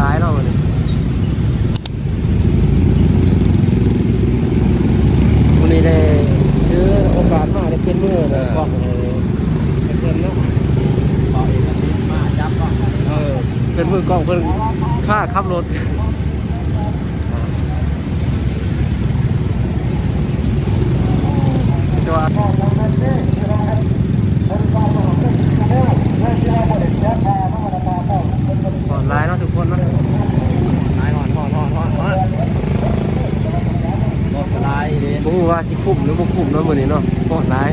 ร้ายเนาะวันนี้วันนี้ได้ซื้อโอกาสมาได้เป็นมือเลยกล้องเลยเป็นเพิ่นเนาะต่อเอกสิทธิ์มาจับก็เออเป็นมือกล้องเพิ่นค่าขับรถจะว่าก่อนร้ายเนาะทุกคนเนาะ นายหอนหอนหอนหอนหอนรถลายดิ ผมว่าสิคุ้มหรือบ่คุ้มเนาะมื้อนี้เนาะก่อนร้าย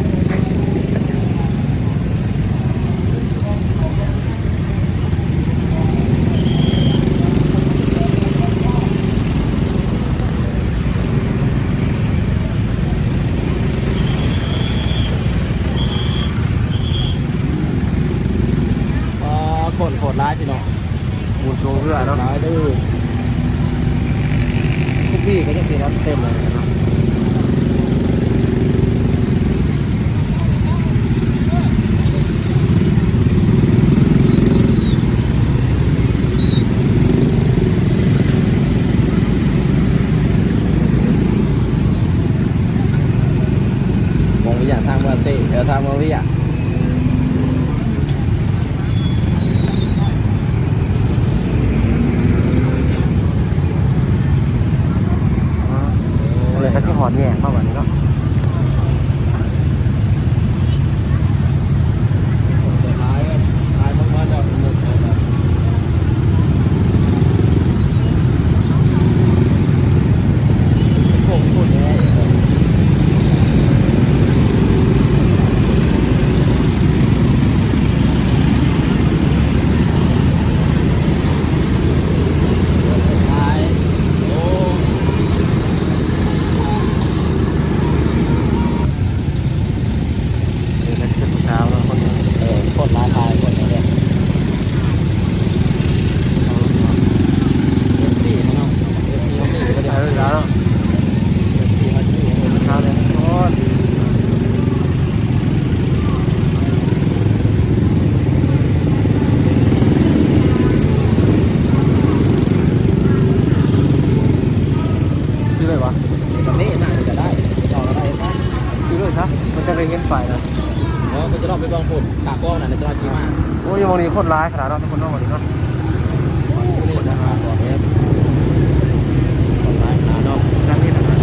อ๋อโคตรโคตรร้ายพี่น้องหมุนโชว์เพื่อเนาะร้ายดื้อทุกพี่ก็จะสิรับเต็มเลยเนาะมองวิญญาณทางเมืองเต้เดี๋ยวทางเมืองวิญญาณ อ๋อเลย ก็สิหอนแย่เข้าวันนี้เนาะ ร้ายร้ายมากๆแล้วหมดแล้วโค้งโคตรแย่ ตายโอ้ เลยก็สิเป็นผู้สาวเนาะคนนี้ เออคนร้ายตายคนนี้เนี่ยเอฟซีมันเนาะเอฟซีมันมีก็ เอ ได้ อแล้วเนาะ เอฟซีมันมี ผู้สาวเลยโอ้ยซื้อเลยวะ แบบนี้น่าจะได้ต่อก็ได้ไหม ซื้อเลยซะมันจะได้เห็นฝ่ายนะเนาะมันจะต้องไปบางฝุ่นกากล้องน่ะในตลาดจีมาโอ้ยวันนี้โคตรร้ายขนาดเนาะทุกคนเนาะวันนี้เนาะ นี่นะครับบอกเลยคนร้ายนะเนาะ นั่นนี่นะครับ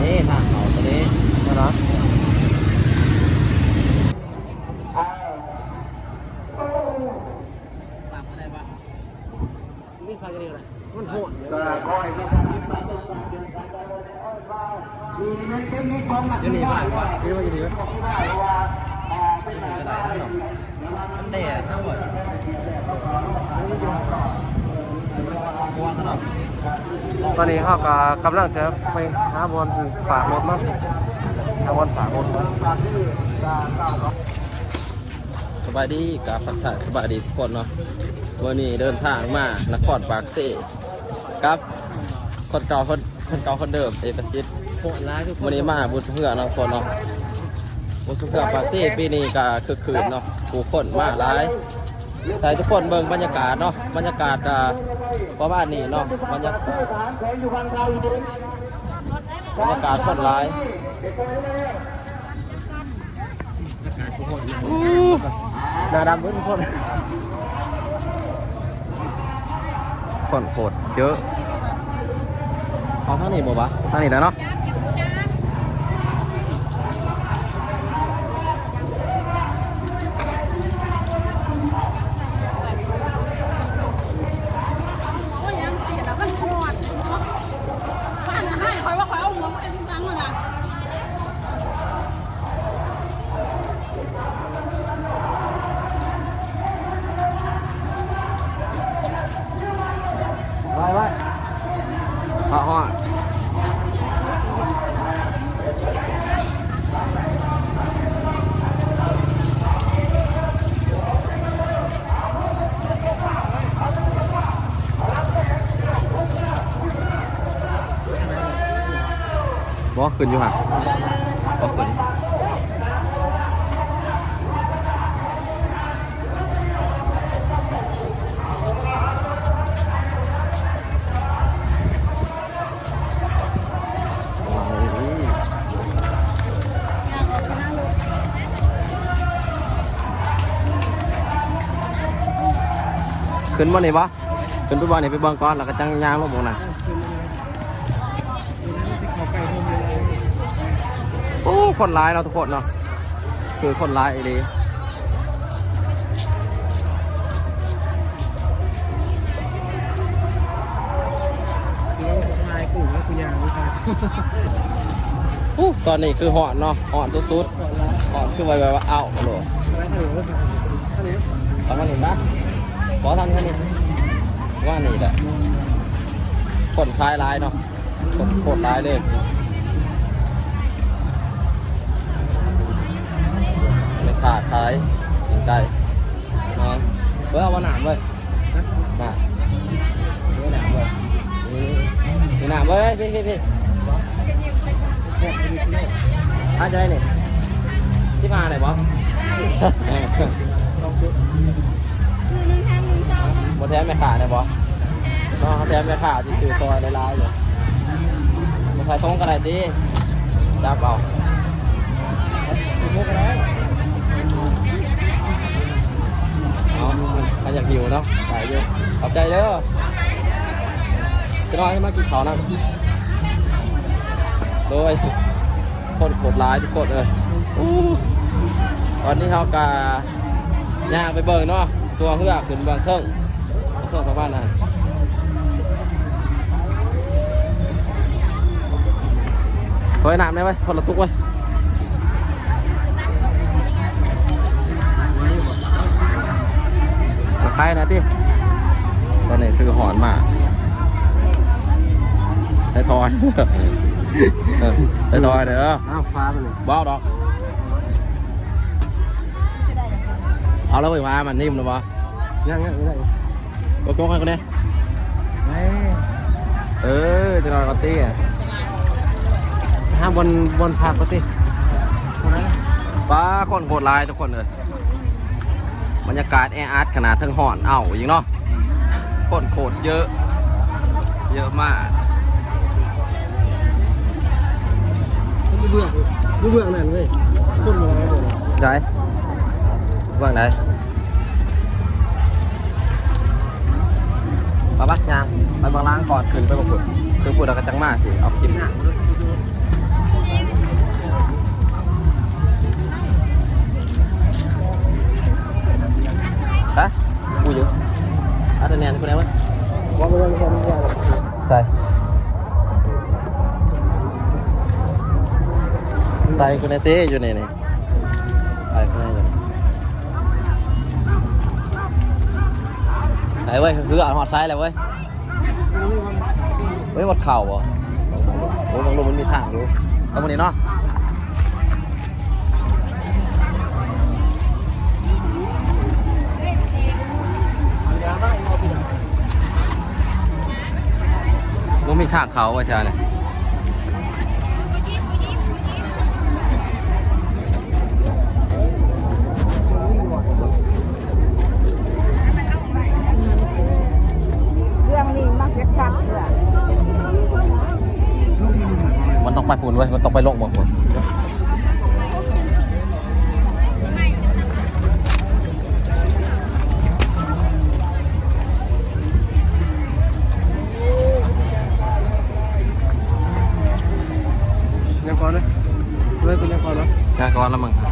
นี่ทางเขาตัวนี้ นะนะนี่ใครกันดีเลยมันโหด เดี๋ยวนี้ผ่าน ว่านี่ว่าจะดีไหมก็ได้ทั้งหมดมันแดดทั้งหมดกวนขนาตอนนี้เขาก็กำลังจะไปหาบอลฝากรถมั้งหาบอลฝากรถมั้งสบายดีกับพักถ่ายสบายดีทุกคนเนาะวันนี้เดินทางมานครปากเซ่กับคนเก่าคน คนเก่าคนเดิมเอประสิทธิ์โหดร้ายทุกคนวันนี้มาบุญเพื่อน้องคนเนาะบุญเพื่อปากเซ่ปีนี้ก็คือคืนเนาะผู้คนมาหลายใส่ทุกคนเบิ่งบรรยากาศเนาะบรรยากาศก็ประมาณนี้เนาะบรรยากาศบรรยากาศคนหลายหน้าดำเว้ยทุกคนคนโหดเยอะ เอาท่านี้บ่ปะทางนี้แล้วเนาะ ขึ้นอยู่ค่ะบอกขึ้นขึ้นบ่ไหนวะขึ้นไปบ่ไหนไปเบิ่งก่อนแล้วก็จังยางลงบ่นั่น คนร้ายเนาะทุกคนเนาะคือคนร้ายอีหลีแล้วสุดท้ายกูแล้วกูยางกูทายอู้ตอนนี้คือหอนเนาะหอนสุดๆหอนคือไว้แบบว่าเอ้าโหลแล้วถ้าหนูว่าถ้าหนูทำมาหนึ่งนะขอทำนี่ทำนี่ว่านี่แหละคนคลายลายเนาะคนโคตรลายเลย ขาดขายกินไก่นอนเฮ้ยเอาว่าหนามเว้ยหนามนี่หนามเว้ยนี่นี่หนามเว้ยพี่พี่พี่อาจะได้นี่ชิมาไหนบอสบแท้ไม่ขาดเนี่ยบอน้องเขาแท้ไม่ขาดที่ถือซอยลายๆอยู่มาใส่ทงกันไหนดีจับเอาเอา มันอยากหิวเนาะใส่อยู่ขอบใจเด้อจะน้อยมากินข้าวนะโดยคนโคตรร้ายทุกคนเลยอู้ตอนนี้เขากาย่างไปเบิ่งเนาะสัวเฮือขึ้นบางเครื่องเครื่องประมาณนั้นเฮ้ยน้ำได้ไหมคนละตุกไว้ ยใครนะที่ตอนนี้คือหอนมากใส่ทอยเออใส่ทอยเด้ออ้าวฟ้าไปเลยบ้าวดอก เอาแล้วไปมามันนิ่มหรือเปล่ายังยังยังโอเคกันเนี่ยไอ้เออจะนอนกันตี้อะห้ามบนบนผักก็สิคนนั้นป้าคนโคตรลายทุกคนเลย บรรยากาศแออัดขนาดทั้งห่อนเอ้ายิงเนาะคนโคตรเยอะ เยอะมากไม่เบื่อไม่เบื่อนั่นเว้ยคนมาแล้วเดี๋ยวใช่ว่างไหนปะปะยางไปบางล้างก่อนขึ้นไปบางขุดคือขุดเราก็จังมากสิเอาคลิปหน้า ฮะกูอยู่อัตเนียนคุณไหนวะว่าไม่ว่าไม่ว่าไม่ว่าใส่ใส่คุณไอเต้อยู่นี่นี่ใส่คุณไออยู่นี่ไหนเว้ยคืออ่านหอดไซส์แล้วเว้ยเฮ้ยวัดเข่าเหรอโอ้ยบางลมมันมีทางอยู่เอามานี่เนาะ มันมีทางเขาอาจารย์เนี่ยเรื่องนี้มักจะซักเรื่องมันต้องไปปูนเว้ยมันต้องไปลงหมดหม งานก่อนแล้วมึงคุ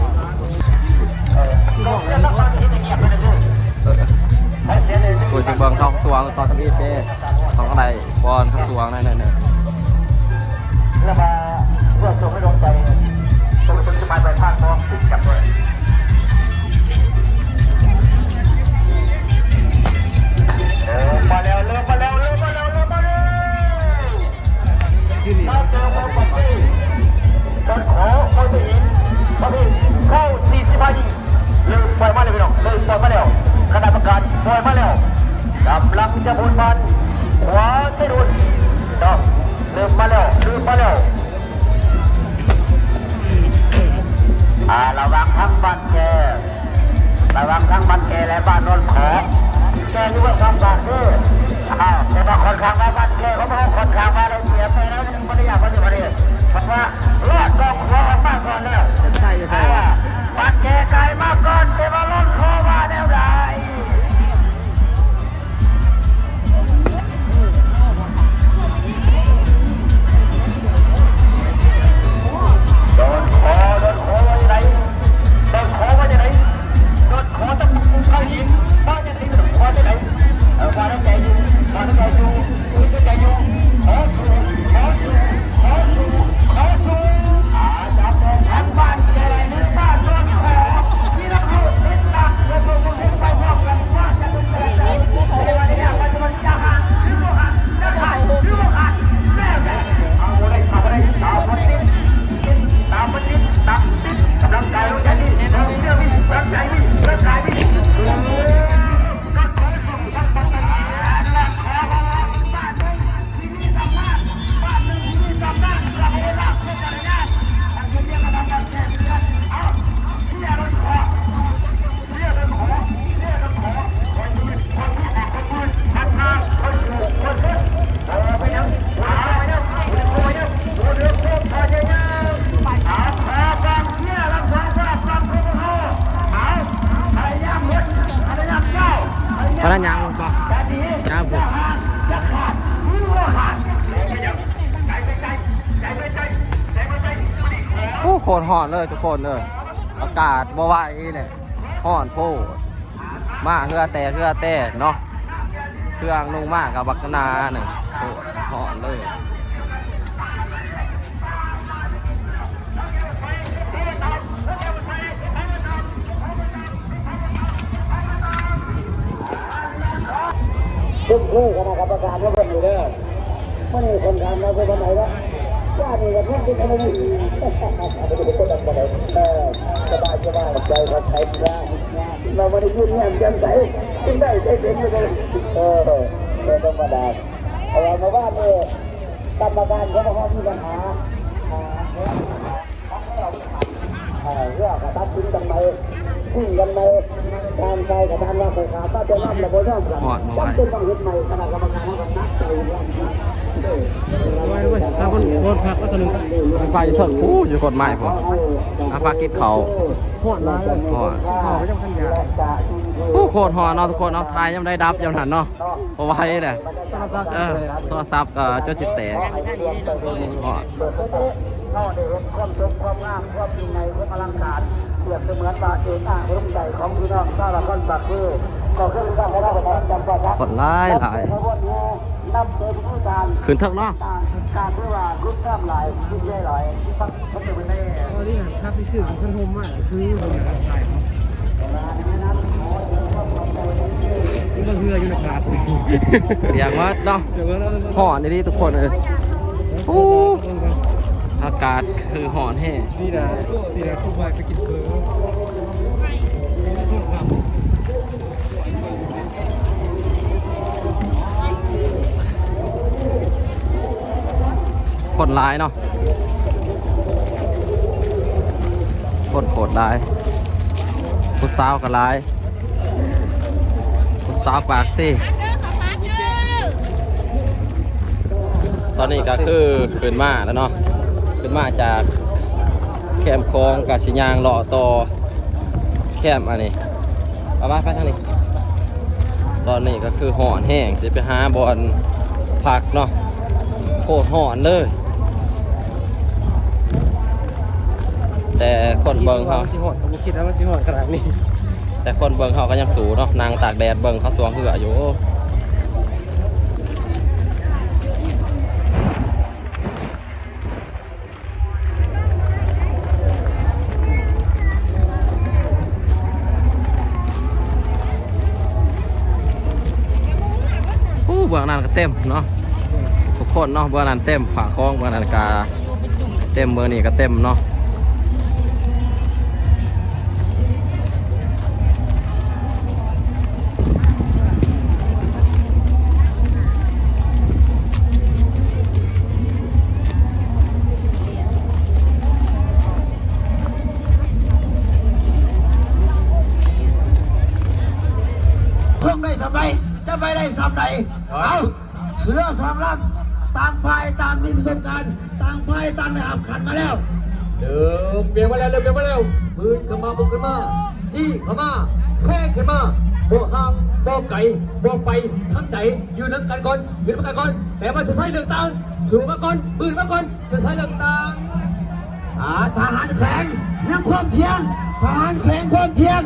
ระวังทั้งบ้านแกระวังทั้งบ้านแกและบ้านโนนขอแกอยู่ว่าความบาดเจ็บอ้าวแต่ว่าคนข้างบ้านบ้านแกเขาบอกคนข้างบ้านเราเสียไปแล้วนี่ไม่ได้อยากมาเสียมาเลยเพราะว่าเลือดกองหัวออกมาก่อนแล้วใช่ใช่อ่าบ้านแกไกลมาก่อนแต่ว่าล้นคอมาแน พราะนั้นยังบ่ยังผมโอ้โคตรห่อนเลยทุกคนเลยอากาศบ่ไหวเลยห่อนโพดมาเฮือแต่เฮือแต่เนาะเครื่องนุ่งมากกับบักนาเนี่ยโคตรห่อนเลย ทุกคู่คณะกรรมการก็เป็นอยู่เด้อไม่มีคนทำเราเป็นคนไหนวะว่านี่กับเพื่อนที่ทำไม่ดีเออสบายสบายใจกับใครได้เราไม่ได้ยุ่งเงียบกันใสจึงได้ใจเย็นเลยเออเป็นธรรมดาเอามาว่าเนี่ยกรรมการเขาบอกว่ามีปัญหาเออเรื่องกระตับทิ้งกันไปทิ้งกันไป การใจกับการว่าเคยขาดถ้าจะนั่งระบบย่อมกันจำเป็นต้องยึดใหม่คณะกรรมการขาก็นักใจว่าไว้ด้วยถ้าคนโดนพักก็ตัวหนึงไฟสดผู้อยู่กฎหมายผมอาปากิดเขาหอดร้ายหอดหอดไม่ต้องขันยาโอ้โคตรหอนเนาะทุกคนเอาทายยังได้ดับยังหันเนาะเพราะว่าไอ้เนี่ยเออโทรศัพท์ก็จนจิตแตกหอดเข้าได้เห็นความสมความงามความยิ่งใหญ่ความอลังการ เปรียบเสมือนบาเอกอ่างรุ่มใจของพี่น้องชาวละครบักคือก็ขึ้นตั้งให้เราประทับจำประทับกดไล่หลายขบวนแห่นับเป็นผู้การขึ้นเทักเนาะต่างการที่ว่าคุ้มข้ามหลายคุ้มใหญ่หลายทั้งทั้งเป็นแน่ตอนนี้หันครับที่ซื้อของคนโฮมมากคือผมอยากถ่ายคือเราเฮืออยู่ในขาดอย่างว่าเนาะเดี๋ยวเราหอนนี่ทุกคนเลยโอ้ อากาศคือหอนแห้งสีดาสีดาคู่ไปไปกินเฟอคนร้ายเนาะคนโคตรร้ายผู้สาวก็ร้ายผู้สาวปากสิตอนนี้ก็คือขึ้นมาแล้วเนาะขึ้น มาจากแคมป์คลองกาชิยางเลาะต่อแคมป์อันนี้ไปไปไปทางนี้ ตอนนี้ก็คือหอนแห้งจะไปหาบอลพักเนาะโคตรหอนเลย แต่คนเบิงเขาสิหอดผมคิดว่ามันสิหอดขนาดนี้ แต่คนเบิงเขาก็ยังสูเนาะนางตากแดดเบิงเขาสวงเหืออยู่ บื้องนั้นก็เต็มเนาะทุกคนเนาะเบื้องนั้นเต็มฝาคล้องเบื้องนั้นก็เต็มเบื้องนี้ก็เต็มเนาะพิ่งได้สำไรจะไปได้สำไร เอาเสือสองลำต่างฝ่ายต่างมีประสบการณ์ต่างฝ่ายต่างได้อับขันมาแล้วเดิมเบียงมาแล้วเร็วเบียงมาแล้วปืนขึ้นมาบุกขึ้นมาจี้เข้ามาแทรกขึ้นมาบ่ห่างบ่ไก่บ่ไปทั้งใจอยู่นักกันก่อนอยู่นักกันก่อนแต่ว่าจะใช้เรื่องต่างสู้มาก่อนปืนมาก่อนจะใช้เรื่องต่างอ่าทหารแข็งยังความเทียงทหารแข็งความเทียง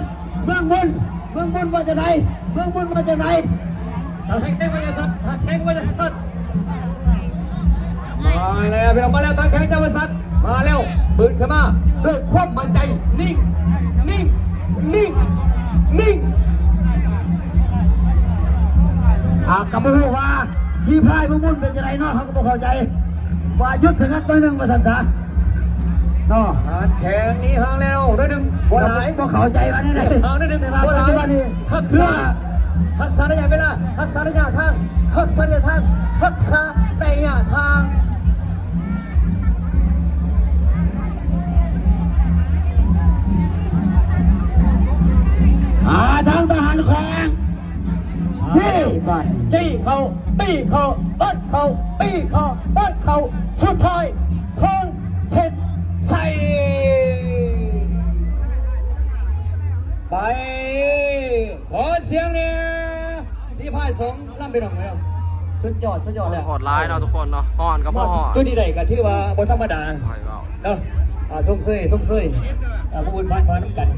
เมืองบนเมืองบนมาจากไหนเมืองบนมาจากไหน ถ้าแข่งได้มาจะสัตว์ถ้าแข่งมาจะสัตว์มาแล้วเบียงมาแล้วทางแข่งจะมาสัตว์มาแล้วปืนขึ้นมาด้วยความมั่นใจนิ่งนิ่งนิ่งนิ่งอ่ากับผู้ว่าสีพายเมืองบนเป็นยังไงเนาะเขาก็บอกเข้าใจ ว่ายุดสงัดตัวหนึ่งมาสันตาเนาะการแข่งนี้ห่างแล้วด้วยหนึ่งบัวหลายก็เข้าใจมานี่เลยห่างด้วยหนึ่งแต่ว่าบัวหปัจลายจุบันนี้ทักเพื่อ ษะทักษะระยะเวลาทักษะระยะทางทักษะระยะทางทักษะระยะทางอ่าทางทหารแข็งนี่บ้านจี้เขาตีเขาเอิดเขาตีเขาเอิดเขา สองล่ำไปหน่องไหมครับสุดยอดสุดยอดเลยโหดร้ายเนาะทุกคนเนาะห่อนกับพ่อห่อนตัวนี้ได้ก็ถือว่าบนธรรมดาเนาะอ่าส้มเสยส้มเสยอ่าผู้บุญพันพัน้ำกัน